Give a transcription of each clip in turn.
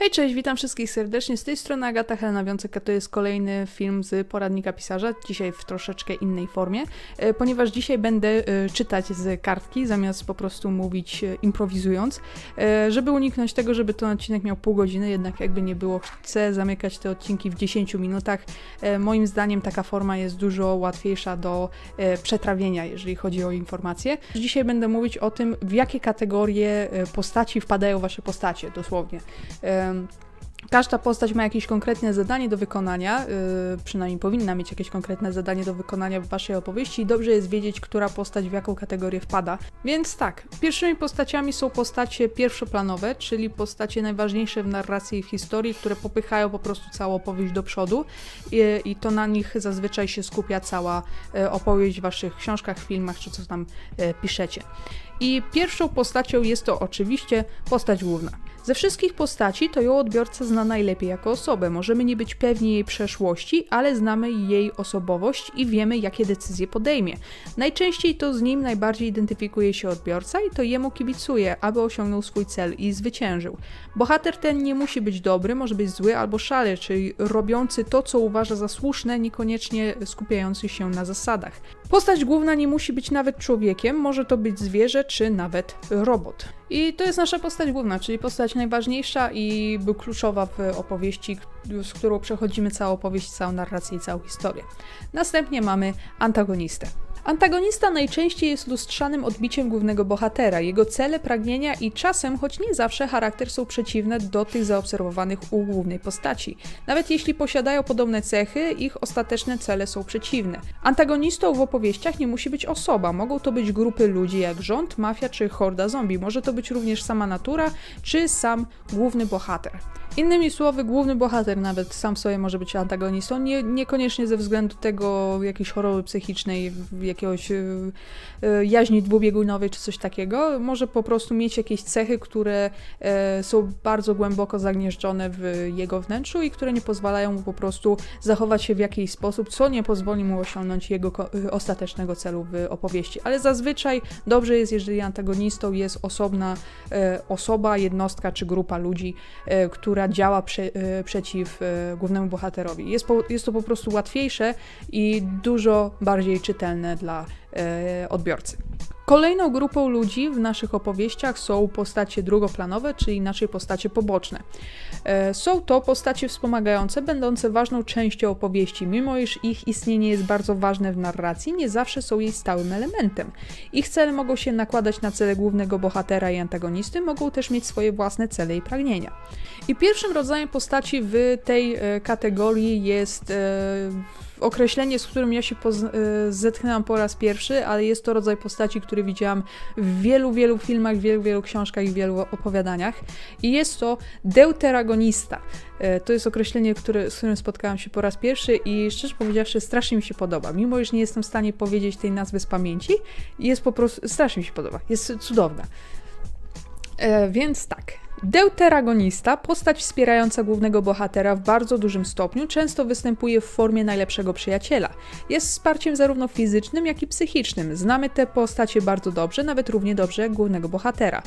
Hej, cześć, witam wszystkich serdecznie. Z tej strony Agata Helena Wiącek, a to jest kolejny film z poradnika pisarza, dzisiaj w troszeczkę innej formie, e, ponieważ dzisiaj będę e, czytać z kartki, zamiast po prostu mówić e, improwizując, żeby uniknąć tego, żeby ten odcinek miał pół godziny, jednak jakby nie było, chcę zamykać te odcinki w 10 minutach. Moim zdaniem taka forma jest dużo łatwiejsza do przetrawienia, jeżeli chodzi o informacje. Dzisiaj będę mówić o tym, w jakie kategorie postaci wpadają wasze postacie, dosłownie. Każda postać ma jakieś konkretne zadanie do wykonania, yy, przynajmniej powinna mieć jakieś konkretne zadanie do wykonania w waszej opowieści i dobrze jest wiedzieć, która postać w jaką kategorię wpada. Więc tak, pierwszymi postaciami są postacie pierwszoplanowe, czyli postacie najważniejsze w narracji i w historii, które popychają po prostu całą opowieść do przodu i, i to na nich zazwyczaj się skupia cała e, opowieść w waszych książkach, filmach czy co tam e, piszecie. I pierwszą postacią jest to oczywiście postać główna. Ze wszystkich postaci to ją odbiorca zna najlepiej jako osobę. Możemy nie być pewni jej przeszłości, ale znamy jej osobowość i wiemy, jakie decyzje podejmie. Najczęściej to z nim najbardziej identyfikuje się odbiorca i to jemu kibicuje, aby osiągnął swój cel i zwyciężył. Bohater ten nie musi być dobry, może być zły albo szary, czyli robiący to, co uważa za słuszne, niekoniecznie skupiający się na zasadach. Postać główna nie musi być nawet człowiekiem, może to być zwierzę czy nawet robot. I to jest nasza postać główna, czyli postać najważniejsza i kluczowa w opowieści, z którą przechodzimy całą opowieść, całą narrację i całą historię. Następnie mamy antagonistę. Antagonista najczęściej jest lustrzanym odbiciem głównego bohatera. Jego cele, pragnienia i czasem, choć nie zawsze, charakter są przeciwne do tych zaobserwowanych u głównej postaci. Nawet jeśli posiadają podobne cechy, ich ostateczne cele są przeciwne. Antagonistą w opowieściach nie musi być osoba. Mogą to być grupy ludzi jak rząd, mafia czy horda zombie. Może to być również sama natura czy sam główny bohater. Innymi słowy, główny bohater nawet sam sobie może być antagonistą, nie, niekoniecznie ze względu tego jakiejś choroby psychicznej, jakiegoś y, y, jaźni dwubiegunowej czy coś takiego. Może po prostu mieć jakieś cechy, które e, są bardzo głęboko zagnieżdżone w jego wnętrzu i które nie pozwalają mu po prostu zachować się w jakiś sposób, co nie pozwoli mu osiągnąć jego y, ostatecznego celu w opowieści. Ale zazwyczaj dobrze jest, jeżeli antagonistą jest osobna e, osoba, jednostka czy grupa ludzi, e, która działa prze, e, przeciw e, głównemu bohaterowi. Jest, po, jest to po prostu łatwiejsze i dużo bardziej czytelne dla e, odbiorcy. Kolejną grupą ludzi w naszych opowieściach są postacie drugoplanowe, czyli inaczej postacie poboczne. E, Są to postacie wspomagające, będące ważną częścią opowieści, mimo iż ich istnienie jest bardzo ważne w narracji, nie zawsze są jej stałym elementem. Ich cele mogą się nakładać na cele głównego bohatera i antagonisty, mogą też mieć swoje własne cele i pragnienia. I pierwszym rodzajem postaci w tej e, kategorii jest e, określenie, z którym ja się e, zetknęłam po raz pierwszy, ale jest to rodzaj postaci, który widziałam w wielu, wielu filmach, wielu, wielu książkach i wielu opowiadaniach. I jest to deuteragonista. E, To jest określenie, które, z którym spotkałam się po raz pierwszy i szczerze powiedziawszy strasznie mi się podoba. Mimo, iż nie jestem w stanie powiedzieć tej nazwy z pamięci, jest po prostu, strasznie mi się podoba. Jest cudowna. E, więc tak. Deuteragonista, postać wspierająca głównego bohatera w bardzo dużym stopniu, często występuje w formie najlepszego przyjaciela. Jest wsparciem zarówno fizycznym, jak i psychicznym. Znamy te postacie bardzo dobrze, nawet równie dobrze jak głównego bohatera.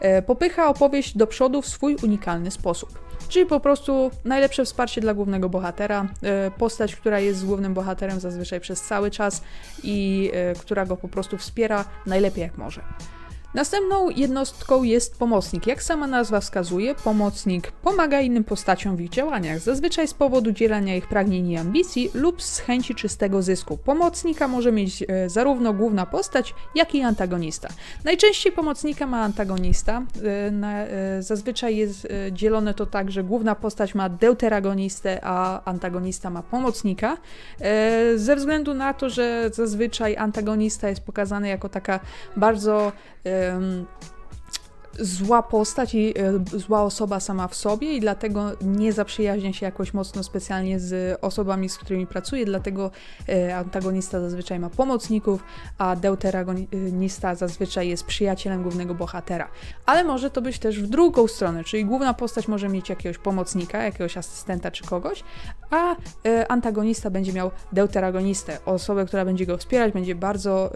E, popycha opowieść do przodu w swój unikalny sposób. Czyli po prostu najlepsze wsparcie dla głównego bohatera, e, postać, która jest z głównym bohaterem zazwyczaj przez cały czas i e, która go po prostu wspiera najlepiej jak może. Następną jednostką jest pomocnik. Jak sama nazwa wskazuje, pomocnik pomaga innym postaciom w ich działaniach, zazwyczaj z powodu dzielenia ich pragnień i ambicji lub z chęci czystego zysku. Pomocnika może mieć e, zarówno główna postać, jak i antagonista. Najczęściej pomocnika ma antagonista. E, e, zazwyczaj jest dzielone to tak, że główna postać ma deuteragonistę, a antagonista ma pomocnika. Ze względu na to, że zazwyczaj antagonista jest pokazany jako taka bardzo Um. Zła postać i e, zła osoba sama w sobie i dlatego nie zaprzyjaźnia się jakoś mocno specjalnie z osobami, z którymi pracuje, dlatego e, antagonista zazwyczaj ma pomocników, a deuteragonista zazwyczaj jest przyjacielem głównego bohatera. Ale może to być też w drugą stronę, czyli główna postać może mieć jakiegoś pomocnika, jakiegoś asystenta czy kogoś, a e, antagonista będzie miał deuteragonistę, osobę, która będzie go wspierać, będzie bardzo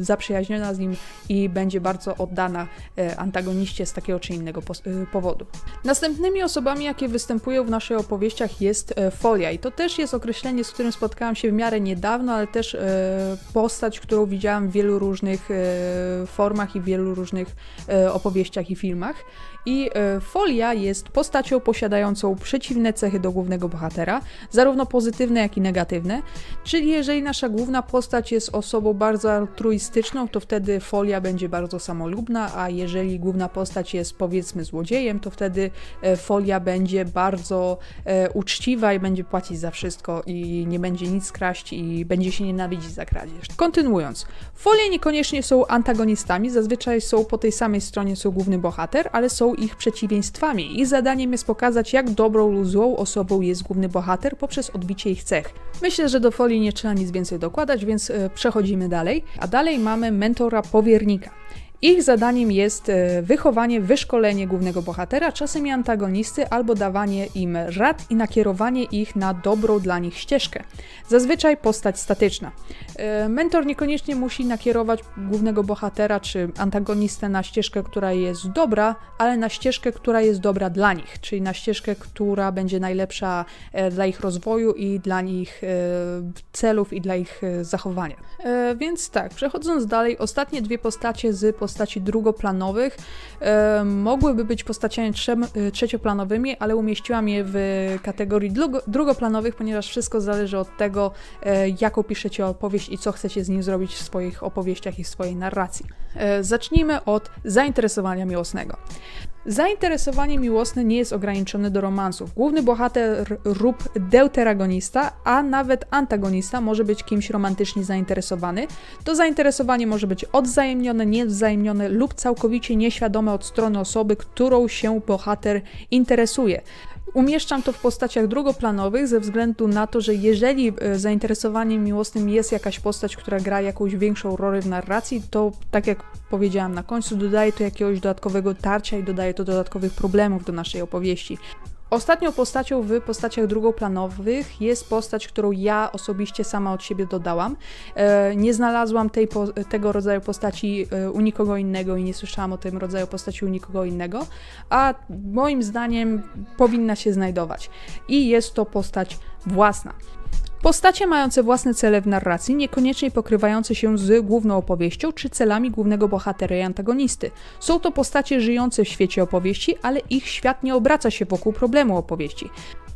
zaprzyjaźniona z nim i będzie bardzo oddana e, antagoniście z takiego czy innego y, powodu. Następnymi osobami, jakie występują w naszych opowieściach jest e, folia i to też jest określenie, z którym spotkałam się w miarę niedawno, ale też e, postać, którą widziałam w wielu różnych e, formach i w wielu różnych opowieściach i filmach. I e, folia jest postacią posiadającą przeciwne cechy do głównego bohatera, zarówno pozytywne, jak i negatywne. Czyli jeżeli nasza główna postać jest osobą bardzo altruistyczną, to wtedy folia będzie bardzo samolubna, a jeżeli główna postać jest powiedzmy złodziejem, to wtedy e, folia będzie bardzo e, uczciwa i będzie płacić za wszystko i nie będzie nic kraść i będzie się nienawidzić za kradzież. Kontynuując, folie niekoniecznie są antagonistami, zazwyczaj są po tej samej stronie co główny bohater, ale są ich przeciwieństwami. Ich zadaniem jest pokazać, jak dobrą lub złą osobą jest główny bohater poprzez odbicie ich cech. Myślę, że do folii nie trzeba nic więcej dokładać, więc e, przechodzimy dalej. A dalej mamy mentora powiernika. Ich zadaniem jest e, wychowanie, wyszkolenie głównego bohatera, czasem i antagonisty, albo dawanie im rad i nakierowanie ich na dobrą dla nich ścieżkę. Zazwyczaj postać statyczna. E, Mentor niekoniecznie musi nakierować głównego bohatera czy antagonistę na ścieżkę, która jest dobra, ale na ścieżkę, która jest dobra dla nich, czyli na ścieżkę, która będzie najlepsza e, dla ich rozwoju i dla nich e, celów i dla ich zachowania. Więc tak, przechodząc dalej, ostatnie dwie postacie z postaci drugoplanowych e, mogłyby być postaciami e, trzecioplanowymi, ale umieściłam je w kategorii drugo, drugoplanowych, ponieważ wszystko zależy od tego, e, jaką piszecie opowieść i co chcecie z nim zrobić w swoich opowieściach i w swojej narracji. E, Zacznijmy od zainteresowania miłosnego. Zainteresowanie miłosne nie jest ograniczone do romansów. Główny bohater lub deuteragonista, a nawet antagonista może być kimś romantycznie zainteresowany. To zainteresowanie może być odwzajemnione, niewzajemnione lub całkowicie nieświadome od strony osoby, którą się bohater interesuje. Umieszczam to w postaciach drugoplanowych ze względu na to, że jeżeli e, zainteresowaniem miłosnym jest jakaś postać, która gra jakąś większą rolę w narracji, to tak jak powiedziałam na końcu, dodaje to jakiegoś dodatkowego tarcia i dodaje to dodatkowych problemów do naszej opowieści. Ostatnią postacią w postaciach drugoplanowych jest postać, którą ja osobiście sama od siebie dodałam. E, nie znalazłam tej, tego rodzaju postaci e, u nikogo innego i nie słyszałam o tym rodzaju postaci u nikogo innego, a moim zdaniem powinna się znajdować. I jest to postać własna. Postacie mające własne cele w narracji, niekoniecznie pokrywające się z główną opowieścią czy celami głównego bohatera i antagonisty. Są to postacie żyjące w świecie opowieści, ale ich świat nie obraca się wokół problemu opowieści.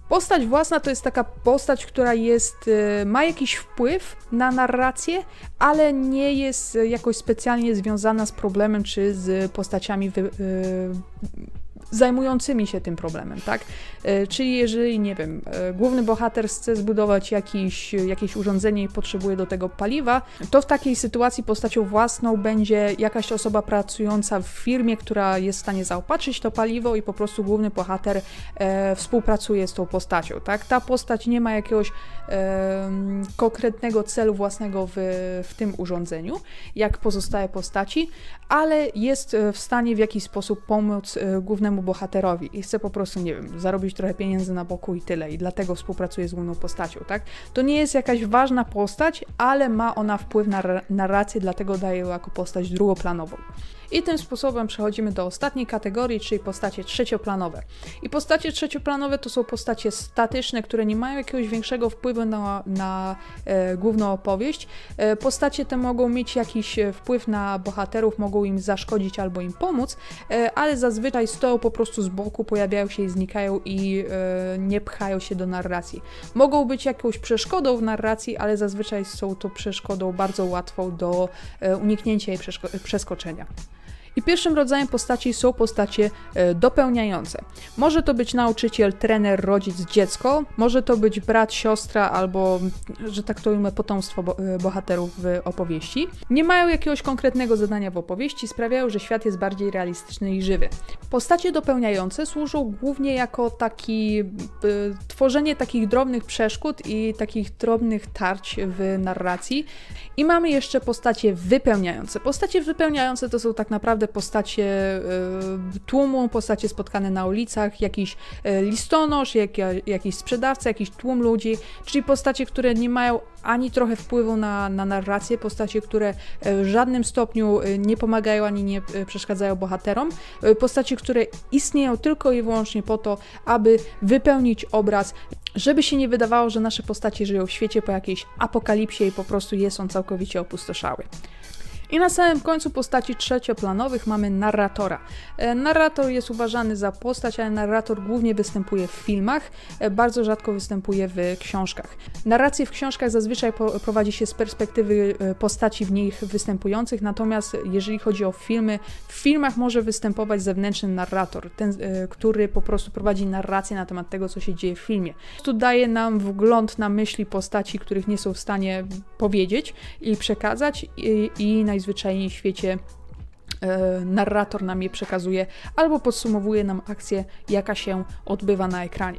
Postać własna to jest taka postać, która jest, e, ma jakiś wpływ na narrację, ale nie jest jakoś specjalnie związana z problemem czy z postaciami wy, e, zajmującymi się tym problemem, tak? E, Czyli jeżeli, nie wiem, e, główny bohater chce zbudować jakiś, jakieś urządzenie i potrzebuje do tego paliwa, to w takiej sytuacji postacią własną będzie jakaś osoba pracująca w firmie, która jest w stanie zaopatrzyć to paliwo i po prostu główny bohater e, współpracuje z tą postacią, tak? Ta postać nie ma jakiegoś e, konkretnego celu własnego w, w tym urządzeniu, jak pozostałe postaci, ale jest e, w stanie w jakiś sposób pomóc e, głównemu bohaterowi i chce po prostu, nie wiem, zarobić trochę pieniędzy na boku i tyle, i dlatego współpracuje z główną postacią, tak? To nie jest jakaś ważna postać, ale ma ona wpływ na ra- narrację, dlatego daje ją jako postać drugoplanową. I tym sposobem przechodzimy do ostatniej kategorii, czyli postacie trzecioplanowe. I postacie trzecioplanowe to są postacie statyczne, które nie mają jakiegoś większego wpływu na, na e, główną opowieść. E, postacie te mogą mieć jakiś e, wpływ na bohaterów, mogą im zaszkodzić albo im pomóc, e, ale zazwyczaj stoją po prostu z boku, pojawiają się i znikają i e, nie pchają się do narracji. Mogą być jakąś przeszkodą w narracji, ale zazwyczaj są to przeszkodą bardzo łatwą do e, uniknięcia i przeszko- przeskoczenia. I pierwszym rodzajem postaci są postacie e, dopełniające. Może to być nauczyciel, trener, rodzic, dziecko, może to być brat, siostra albo, że tak to ujmę, potomstwo e, bohaterów w opowieści. Nie mają jakiegoś konkretnego zadania w opowieści, sprawiają, że świat jest bardziej realistyczny i żywy. Postacie dopełniające służą głównie jako taki e, tworzenie takich drobnych przeszkód i takich drobnych tarć w narracji. I mamy jeszcze postacie wypełniające. Postacie wypełniające to są tak naprawdę postacie e, tłumu, postacie spotkane na ulicach, jakiś e, listonosz, jak, jakiś sprzedawca, jakiś tłum ludzi, czyli postacie, które nie mają ani trochę wpływu na, na narrację, postacie, które e, w żadnym stopniu e, nie pomagają ani nie e, przeszkadzają bohaterom, postacie, które istnieją tylko i wyłącznie po to, aby wypełnić obraz, żeby się nie wydawało, że nasze postacie żyją w świecie po jakiejś apokalipsie i po prostu jest on całkowicie opustoszały. I na samym końcu postaci trzecioplanowych mamy narratora. E, Narrator jest uważany za postać, ale narrator głównie występuje w filmach, e, bardzo rzadko występuje w książkach. Narrację w książkach zazwyczaj prowadzi się z perspektywy e, postaci w nich występujących, natomiast jeżeli chodzi o filmy, w filmach może występować zewnętrzny narrator, ten, który po prostu prowadzi narrację na temat tego, co się dzieje w filmie. Tu daje nam wgląd na myśli postaci, których nie są w stanie powiedzieć i przekazać i, i najzwyczajniej w świecie e, narrator nam je przekazuje albo podsumowuje nam akcję, jaka się odbywa na ekranie.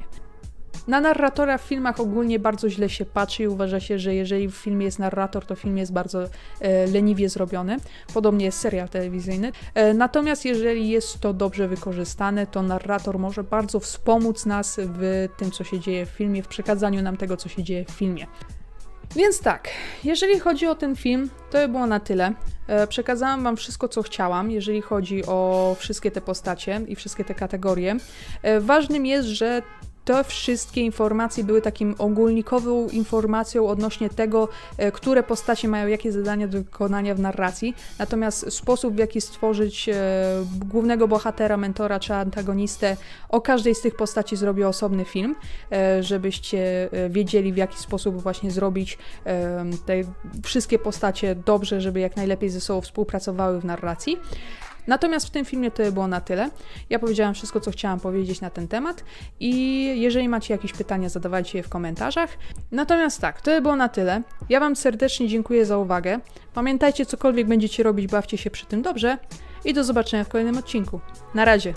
Na narratora w filmach ogólnie bardzo źle się patrzy i uważa się, że jeżeli w filmie jest narrator, to film jest bardzo e, leniwie zrobiony. Podobnie jest serial telewizyjny. E, natomiast jeżeli jest to dobrze wykorzystane, to narrator może bardzo wspomóc nas w tym, co się dzieje w filmie, w przekazaniu nam tego, co się dzieje w filmie. Więc tak, jeżeli chodzi o ten film, to by było na tyle. E, Przekazałam Wam wszystko, co chciałam, jeżeli chodzi o wszystkie te postacie i wszystkie te kategorie. E, Ważnym jest, że te wszystkie informacje były takim ogólnikową informacją odnośnie tego, e, które postacie mają jakie zadania do wykonania w narracji. Natomiast sposób, w jaki stworzyć e, głównego bohatera, mentora czy antagonistę, o każdej z tych postaci zrobię osobny film, e, żebyście wiedzieli, w jaki sposób właśnie zrobić te wszystkie postacie dobrze, żeby jak najlepiej ze sobą współpracowały w narracji. Natomiast w tym filmie to było na tyle. Ja powiedziałam wszystko, co chciałam powiedzieć na ten temat i jeżeli macie jakieś pytania, zadawajcie je w komentarzach. Natomiast tak, to było na tyle. Ja Wam serdecznie dziękuję za uwagę. Pamiętajcie, cokolwiek będziecie robić, bawcie się przy tym dobrze i do zobaczenia w kolejnym odcinku. Na razie.